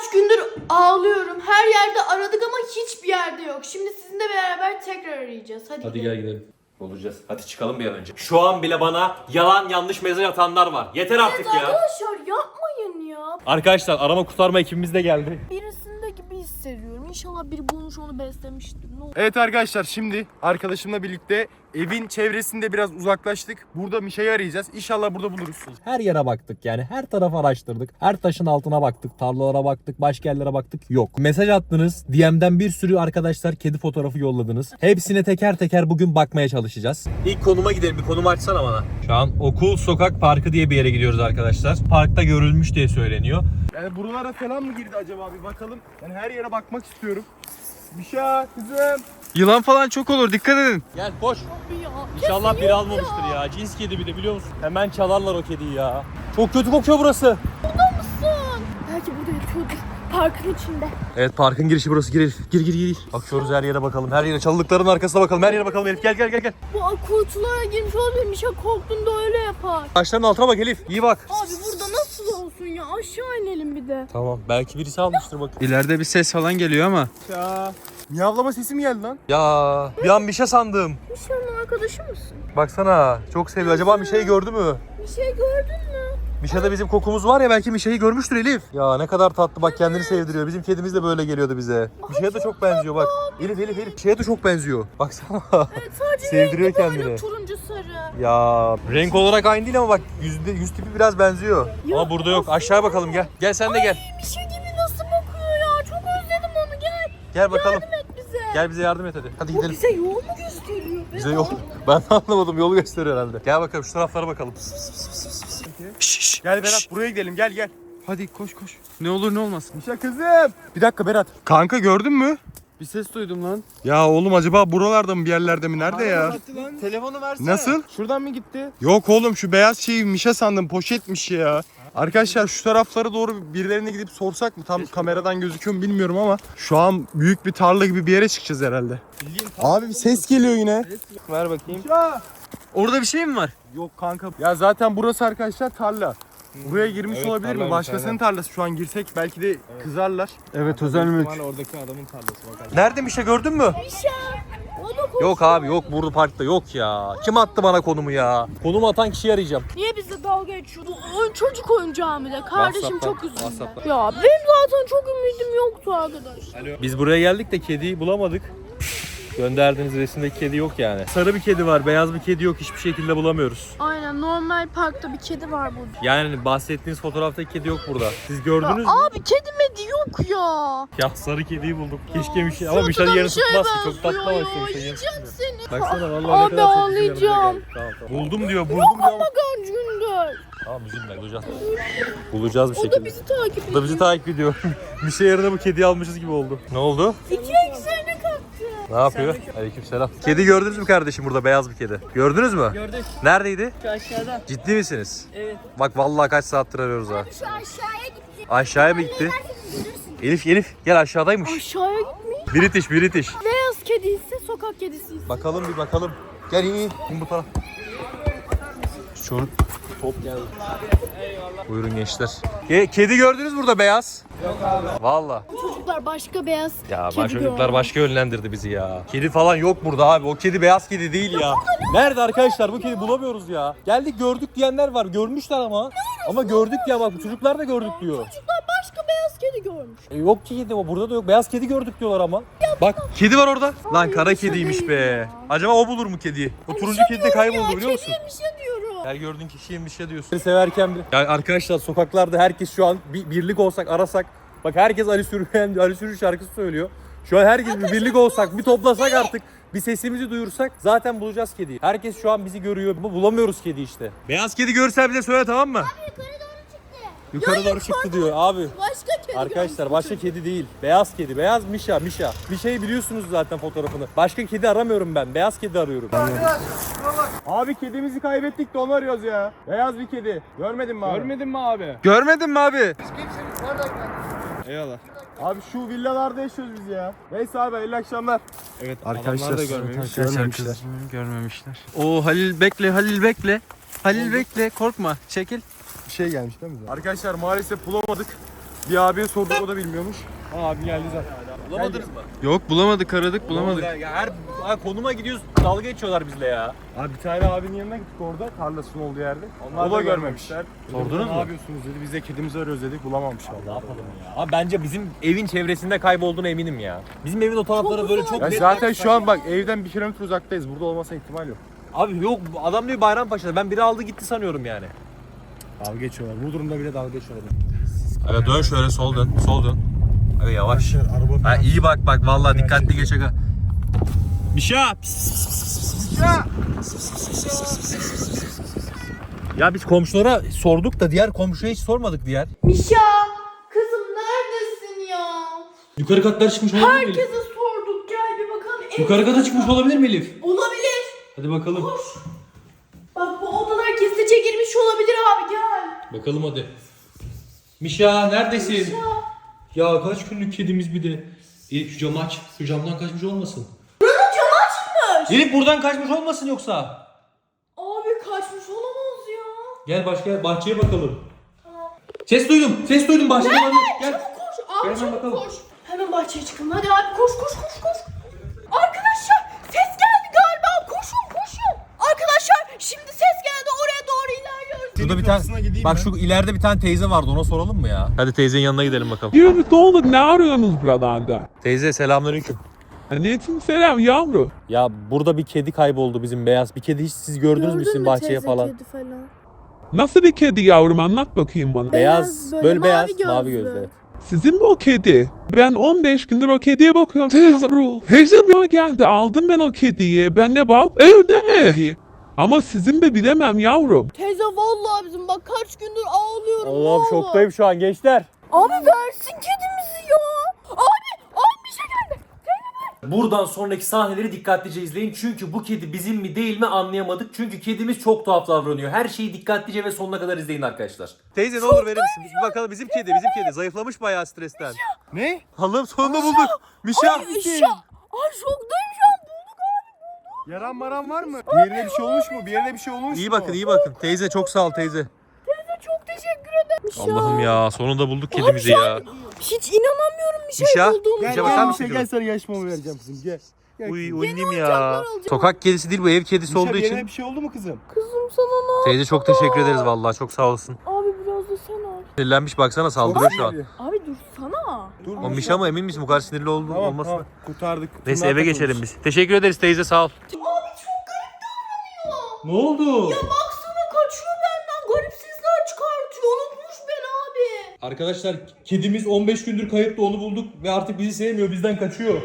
Kaç gündür ağlıyorum. Her yerde aradık ama hiçbir yerde yok. Şimdi sizinle beraber tekrar arayacağız. Hadi, Hadi gidelim. gel gidelim. Bulacağız. Hadi çıkalım bir an önce. Şu an bile bana yalan yanlış mesaj atanlar var. Yeter artık ya. Arkadaşlar yapmayın ya. Arkadaşlar arama kurtarma ekibimiz de geldi. Birisinde gibi hissediyorum. İnşallah biri bulmuş onu beslemiştir. Ne olur. Evet arkadaşlar şimdi arkadaşımla birlikte evin çevresinde biraz uzaklaştık. Burada Mişa'yı arayacağız. İnşallah burada buluruz. Her yere baktık yani her tarafı araştırdık. Her taşın altına baktık, tarlalara baktık, başka yerlere baktık. Yok. Mesaj attınız. DM'den bir sürü arkadaşlar kedi fotoğrafı yolladınız. Hepsine teker teker bugün bakmaya çalışacağız. İlk konuma gidelim. Bir konum açsana bana. Şu an Okul Sokak Parkı diye bir yere gidiyoruz arkadaşlar. Parkta görülmüş diye söyleniyor. Yani buralara falan mı girdi acaba bir bakalım. Yani her yere bakmak istiyorum. Mişa kızım. Yılan falan çok olur dikkat edin. Gel koş. İnşallah biri almamıştır ya. Cins kedi bir de biliyor musun? Hemen çalarlar o kediyi ya. Çok kötü kokuyor burası. Belki burada yatıyordur. Parkın içinde. Evet parkın girişi burası. Gir gir gir gir. Bakıyoruz her yere bakalım. Her yere çalılıkların arkasına bakalım. Her yere bakalım Elif. Gel gel gel gel. Bu kuytulara girmiş olabilir. ya korktuğunda öyle yapar. Taşların altına bak Elif. İyi bak. Abi burada nasıl olsun ya? Aşağı inelim bir de. Tamam. Belki birisi almıştır bak. İleride bir ses falan geliyor ama. Ya. Miyavlama sesi mi geldi lan? Ya bir an bir şey sandım. Mişa'nın arkadaşı mısın? Baksana. Çok seviyor. Acaba bir şey gördü mü? Bir şey gördün mü? Mişa'da bizim kokumuz var ya belki Mişa'yı görmüştür Elif. Ya ne kadar tatlı bak kendini sevdiriyor. Bizim kedimiz de böyle geliyordu bize. Mişa'ya da çok benziyor bak. Elif Elif Elif. Mişa'ya da çok benziyor. Baksana. Evet sadece Sevdiriyor rengi böyle kendini. turuncu. Ya renk olarak aynı değil ama bak yüzde, yüz tipi biraz benziyor. Ya, ama burada yok. Aşağıya bakalım gel. Gel sen de gel. Mişa gibi nasıl bakıyor ya? Çok özledim onu gel. Gel bakalım. Yardım et bize. Gel bize yardım et hadi. Hadi O gidelim. bize yol mu gösteriyor? be? Bize yol. Ben de anlamadım. Yolu gösteriyor herhalde. Gel bakalım şu taraflara bakalım. Gel Berat buraya gidelim gel gel. Hadi koş koş. Ne olur ne olmaz. Mişa kızım. Bir dakika Berat. Kanka gördün mü? Bir ses duydum lan. Ya oğlum acaba buralarda mı bir yerlerde mi? Nerede ya? Telefonu versene. Nasıl? Şuradan mı gitti? Yok oğlum şu beyaz şeyi Mişa sandım poşetmiş ya. Arkadaşlar şu taraflara doğru birilerine gidip sorsak mı? Tam kameradan gözüküyor mu bilmiyorum ama şu an büyük bir tarla gibi bir yere çıkacağız herhalde. Abi bir ses geliyor yine. Ver bakayım. Orada bir şey mi var? Yok kanka. Ya zaten burası arkadaşlar tarla. Buraya girmiş Evet, olabilir mi? Başkasının tarlası şu an girsek belki de kızarlar. Evet özel mülk. Nerede bir şey gördün mü? Mişa. O da koşuyor. Yok abi yok burada parkta yok ya. Kim attı bana konumu ya? Konumu atan kişiyi arayacağım. Niye bizle dalga geçiyor? Bu oyun çocuk oyuncağı mı de? Kardeşim WhatsApp'tan, çok üzüldü. WhatsApp'tan. Ya benim zaten çok ümidim yoktu arkadaş. Biz buraya geldik de kediyi bulamadık. Gönderdiğiniz resimdeki kedi yok yani. Sarı bir kedi var, beyaz bir kedi yok. Hiçbir şekilde bulamıyoruz. Aynen normal parkta bir kedi var burada. Yani bahsettiğiniz fotoğraftaki kedi yok burada. Siz gördünüz mü? Abi kedi medi yok ya. Ya sarı kediyi bulduk. Keşke bir şey ama bir şey şey tutmaz ki. Çok tatlı ama işte bir şey seni. Baksana vallahi Abi ne kadar çok ağlayacağım. Tamam, tamam. Buldum diyor, buldum diyor. Ama kaç gündür. Tamam üzülme, bulacağız. Bulacağız bir O da şekilde. bizi takip O ediyor. da bizi takip ediyor. bir şey yerine bu kediyi almışız gibi oldu. Ne oldu? İki kalktı. Ne yapıyor? Aleykümselam. Kedi gördünüz mü kardeşim burada beyaz bir kedi? Gördünüz mü? Gördük. Neredeydi? Şu aşağıda. Ciddi misiniz? Evet. Bak vallahi kaç saattir arıyoruz ha. Şu aşağıya gitti. Aşağıya mı gitti? Elif Elif gel aşağıdaymış. Aşağıya gitmiş. British British. Beyaz kedi ise sokak kedisi. Bakalım bir bakalım. Gel in in. İn bu taraf. Şu top geldi. Buyurun gençler. Ke- kedi gördünüz burada beyaz. Yok abi. Valla. Çocuklar başka beyaz Ya kedi baş çocuklar görmüş. başka yönlendirdi bizi ya. Kedi falan yok burada abi. O kedi beyaz kedi değil ya. Nerede arkadaşlar bu kedi bulamıyoruz ya. Geldik gördük diyenler var. Görmüşler ama. Ama gördük ya bak bu çocuklar da gördük diyor. Çocuklar başka beyaz kedi görmüş. E, yok ki kedi burada da yok. Beyaz kedi gördük diyorlar ama. Bak kedi var orada. Lan kara kediymiş be. Acaba o bulur mu kediyi? O turuncu kedi de kayboldu biliyor musun? Kediye bir şey diyorum. Her gördüğün kişiye bir şey diyorsun. Seni severken bir... Yani arkadaşlar sokaklarda herkes şu an bir birlik olsak arasak. Bak herkes Ali Sürüyen, Ali Sürü şarkısı söylüyor. Şu an herkes bir birlik olsak, bir toplasak artık. Bir sesimizi duyursak zaten bulacağız kediyi. Herkes şu an bizi görüyor ama bulamıyoruz kedi işte. Beyaz kedi görsen bize söyle tamam mı? Yukarı doğru çıktı diyor abi. Başka kedi Arkadaşlar başka kedi değil. Beyaz kedi. Beyaz Mişa. Mişa. Mişa'yı biliyorsunuz zaten fotoğrafını. Başka kedi aramıyorum ben. Beyaz kedi arıyorum. Abi kedimizi kaybettik de onu arıyoruz ya. Beyaz bir kedi. Görmedin mi abi? Görmedin mi abi? Görmedin mi abi? Eyvallah. Abi şu villalarda yaşıyoruz biz ya. Neyse abi hayırlı akşamlar. Evet Arkadaşlar, adamlar da görmemiş. görmemişler. Görmemişler. Oo Halil bekle Halil bekle. Halil bekle korkma çekil. Bir şey gelmiş değil mi? Arkadaşlar maalesef bulamadık. Bir abiye sorduk o da bilmiyormuş. Ha abi geldi zaten. Bulamadınız mı? Yok bulamadık aradık bulamadık. Ya her ha, konuma gidiyoruz dalga geçiyorlar bizle ya. Abi bir tane abinin yanına gittik orada tarlasının olduğu yerde. Onlar o da görmemişler. Sordunuz mu? Ne yapıyorsunuz dedi. Biz de kedimizi arıyoruz dedik bulamamışlar. Ne yapalım ya? Abi bence bizim evin çevresinde kaybolduğuna eminim ya. Bizim evin o tarafları böyle çok Ya net- zaten şu an bak evden bir kilometre uzaktayız. Burada olmasa ihtimal yok. Abi yok adam diyor Bayrampaşa'da. Ben biri aldı gitti sanıyorum yani. Dalga geçiyorlar. Bu durumda bile dalga geçiyorlar. Evet dön şöyle sol dön. Sol dön. Hadi yavaş. Araba Ha iyi bak bak vallahi dikkatli geç aga. Mişa. Ya biz komşulara sorduk da diğer komşuya hiç sormadık diğer. Mişa kızım neredesin ya? Yukarı katlara çıkmış olabilir mi Elif? Herkese sorduk gel bir bakalım. Yukarı kata çıkmış olabilir mi Elif? Olabilir. Hadi bakalım. Bak bu odalar gizlice girmiş olabilir abi gel. Bakalım hadi. Mişa neredesin? Mişa. Ya kaç günlük kedimiz bir de. Elif şu camı aç. Şu camdan kaçmış olmasın. Buranın camı açılmış. Elif buradan kaçmış olmasın yoksa. Abi kaçmış olamaz ya. Gel başka bahçeye bakalım. Ses duydum. Ses duydum bahçede. Nerede? Gel. Çabuk koş. Abi Gel hemen çabuk bakalım. koş. Hemen bahçeye çıkalım. Hadi abi koş koş koş koş. Arkadaşlar ses geldi galiba. Koşun koşun. Arkadaşlar şimdi ses geldi. Oraya doğru ilerliyoruz. Şurada bir tane bak şu ileride bir tane teyze vardı ona soralım mı ya? Hadi teyzenin yanına gidelim bakalım. Yürü oğlum ne arıyorsunuz buralarda? Teyze selamünaleyküm. Aleyküm selam yavru. Ya burada bir kedi kayboldu bizim beyaz. Bir kedi hiç siz gördünüz mü sizin bahçeye falan? Nasıl bir kedi yavrum anlat bakayım bana. Beyaz, böyle, beyaz, mavi gözlü. Sizin mi o kedi? Ben 15 gündür o kediye bakıyorum. Teyze Ruh. Teyze Ruh geldi aldım ben o kediyi. Ben de bak evde. Ama sizin de bilemem yavrum. Teyze vallahi bizim bak kaç gündür ağlıyorum. Allah'ım vallahi. şoktayım şu an gençler. Abi versin kedimizi ya. Abi abi bir şey geldi. Buradan sonraki sahneleri dikkatlice izleyin. Çünkü bu kedi bizim mi değil mi anlayamadık. Çünkü kedimiz çok tuhaf davranıyor. Her şeyi dikkatlice ve sonuna kadar izleyin arkadaşlar. Teyze ne olur verir misin? Bir bakalım bizim kedi, bizim kedi. Zayıflamış bayağı stresten. Ne? Allah'ım sonunda bulduk. Mişa. Mişa. Ay şoktayım şu an. Yaran maran var mı? Bir yerine bir şey olmuş mu? Bir yerine bir şey olmuş İyi mu? bakın, iyi bakın. Teyze çok sağ ol teyze. Çok teşekkür ederim. Mişa. Allah'ım ya sonunda bulduk kedimizi ya. Hiç inanamıyorum bir şey Mişa. bulduğum. Gel gel bakar bir mısın şey gel sana yaşmamı vereceğim kızım gel. Gel. Uy uyuyayım ya. Sokak kedisi değil bu ev kedisi Mişa, olduğu bir yerine için. bir şey oldu mu kızım? Kızım sana ne Teyze çok teşekkür ederiz vallahi çok sağ olsun. Abi biraz da sen al. Sinirlenmiş baksana saldırıyor şu an. Abi dur sana. Dur, O Mişa mı emin misin bu kadar sinirli oldu, Tamam olmasına? tamam kurtardık. Neyse Tırnağa eve takılmış. geçelim biz. Teşekkür ederiz teyze sağ ol. Ne oldu? Baksana kaçıyor benden. Garipsizler çıkartıyor. Unutmuş beni abi. Arkadaşlar kedimiz 15 gündür kayıptı onu bulduk ve artık bizi sevmiyor bizden kaçıyor.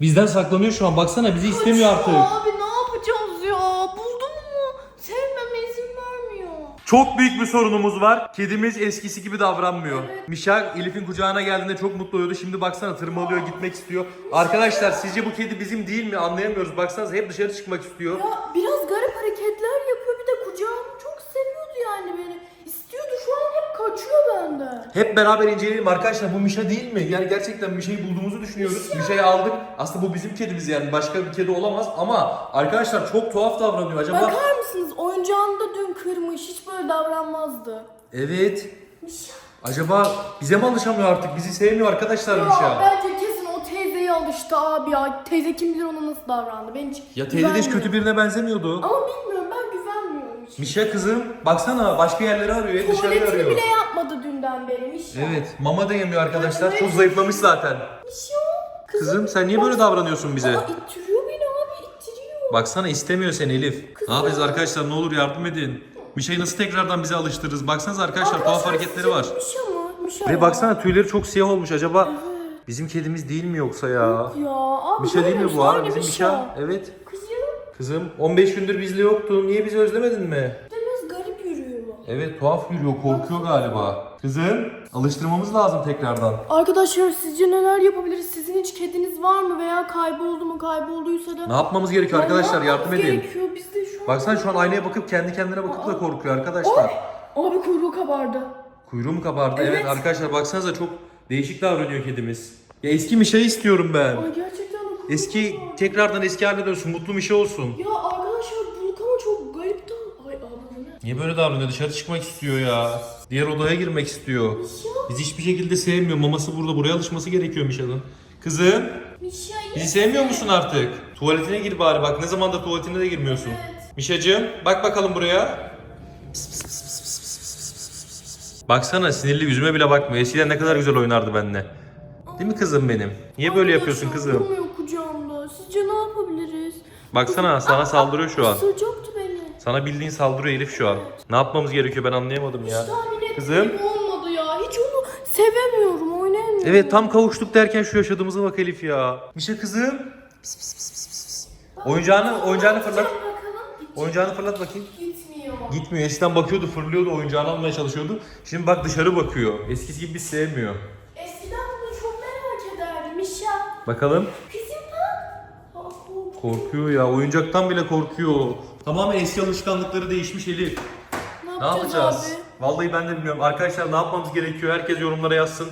Bizden saklanıyor şu an baksana bizi istemiyor artık. Abi ne yapacağız ya? Buldun mu? Sevmeme izin vermiyor. Çok büyük bir sorunumuz var. Kedimiz eskisi gibi davranmıyor. Mişa Elif'in kucağına geldiğinde çok mutlu oluyordu. Şimdi baksana tırmalıyor gitmek istiyor. Arkadaşlar sizce bu kedi bizim değil mi? Anlayamıyoruz. Baksanıza hep dışarı çıkmak istiyor. Ya biraz Hep beraber inceleyelim arkadaşlar. Bu Mişa değil mi? Yani gerçekten Mişa'yı bulduğumuzu düşünüyoruz. Mişa'yı aldık. Aslında bu bizim kedimiz yani. Başka bir kedi olamaz. Ama arkadaşlar çok tuhaf davranıyor. Acaba... Bakar mısınız? Oyuncağını da dün kırmış. Hiç böyle davranmazdı. Evet. Acaba bize mi alışamıyor artık? Bizi sevmiyor arkadaşlar Mişa. bence kesin alıştı abi ya. Teyze kim bilir ona nasıl davrandı. Ben hiç Ya teyze de hiç güvenmiyorum. kötü birine benzemiyordu. Ama bilmiyorum ben güvenmiyorum hiç. Mişa kızım baksana başka yerleri arıyor, hep dışarıda Tuvaletini arıyor. bile yapmadı dünden beri Mişa. Evet, mama da yemiyor arkadaşlar. Çok zayıflamış zaten. Mişa. Kızım, Kızım sen niye böyle davranıyorsun bize? Aa, ittiriyor beni abi ittiriyor. Baksana istemiyor seni Elif. Ne yapacağız arkadaşlar? Ne olur yardım edin. Mişa'yı nasıl tekrardan bize alıştırırız? Baksanıza arkadaşlar tuhaf hareketleri var. Mişa mı? Mişa Ve ya. baksana tüyleri çok siyah olmuş. Acaba bizim kedimiz değil mi yoksa ya? Ya abi Mişa değil mi bu ha? Bizim Mişa. Evet. Kızım Kızım 15 gündür bizle yoktun. Niye bizi özlemedin mi? biraz garip yürüyor. Evet tuhaf yürüyor. Korkuyor galiba. Kızım alıştırmamız lazım tekrardan. Arkadaşlar sizce neler yapabiliriz? Sizin hiç kediniz var mı veya kayboldu mu? Kaybolduysa da Ne yapmamız gerekiyor arkadaşlar? Yardım edin. gerekiyor? Biz de şu an... Baksana şu an aynaya bakıp kendi kendine bakıp da korkuyor arkadaşlar. Abi kuyruğu kabardı. Kuyruğu mu kabardı? Evet. Evet. arkadaşlar baksanıza çok Değişik davranıyor kedimiz. Ya eski bir şey istiyorum ben. Ay gerçekten dokunmuş. Eski tekrardan eski haline dönsün. Mutlu bir şey olsun. Ya arkadaşlar Buluk çok garip davranıyor. Ay abla ne? Niye böyle davranıyor? Dışarı çıkmak istiyor ya. Diğer odaya girmek istiyor. Mişa. Biz hiçbir şekilde sevmiyor. Maması burada. Buraya alışması gerekiyor Mişa'nın. Kızım. Mişa Bizi sevmiyor musun artık? Tuvaletine gir bari bak. Ne zamandır tuvaletine de girmiyorsun. Evet. Mişacığım bak bakalım buraya. Pıs pıs pıs. Baksana sinirli yüzüme bile bakmıyor. Eskiden ne kadar güzel oynardı benimle. Değil mi kızım benim? Niye böyle yapıyorsun kızım? Durmuyor kucağımda. Sizce ne yapabiliriz? Baksana sana saldırıyor şu an. Isıracaktı beni. Sana bildiğin saldırıyor Elif şu an. Ne yapmamız gerekiyor ben anlayamadım ya. Tahmin ettiğim Kızım. olmadı ya. Hiç onu sevemiyorum, oynayamıyorum. Evet tam kavuştuk derken şu yaşadığımıza bak Elif ya. Mişe kızım. Pıs pıs pıs pıs pıs. Oyuncağını, oyuncağını fırlat. Bakalım. Oyuncağını fırlat bakayım. Gitmiyor. Eskiden bakıyordu, fırlıyordu, oyuncağını almaya çalışıyordu. Şimdi bak dışarı bakıyor. Eskisi gibi sevmiyor. Eskiden bunu çok merak ederdim. Mişa. Bakalım. Kızım bak. Korkuyor ya. Oyuncaktan bile korkuyor. Tamamen eski alışkanlıkları değişmiş Elif. Ne yapacağız? abi? Vallahi ben de bilmiyorum. Arkadaşlar ne yapmamız gerekiyor? Herkes yorumlara yazsın.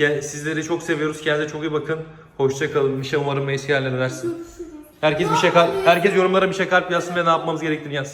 Evet. Sizleri çok seviyoruz. Kendinize çok iyi bakın. Hoşça kalın. Mişe umarım eski haline dönersin. Herkes bir şey herkes yorumlara bir şey kalp yazsın ve ne yapmamız gerektiğini yazsın.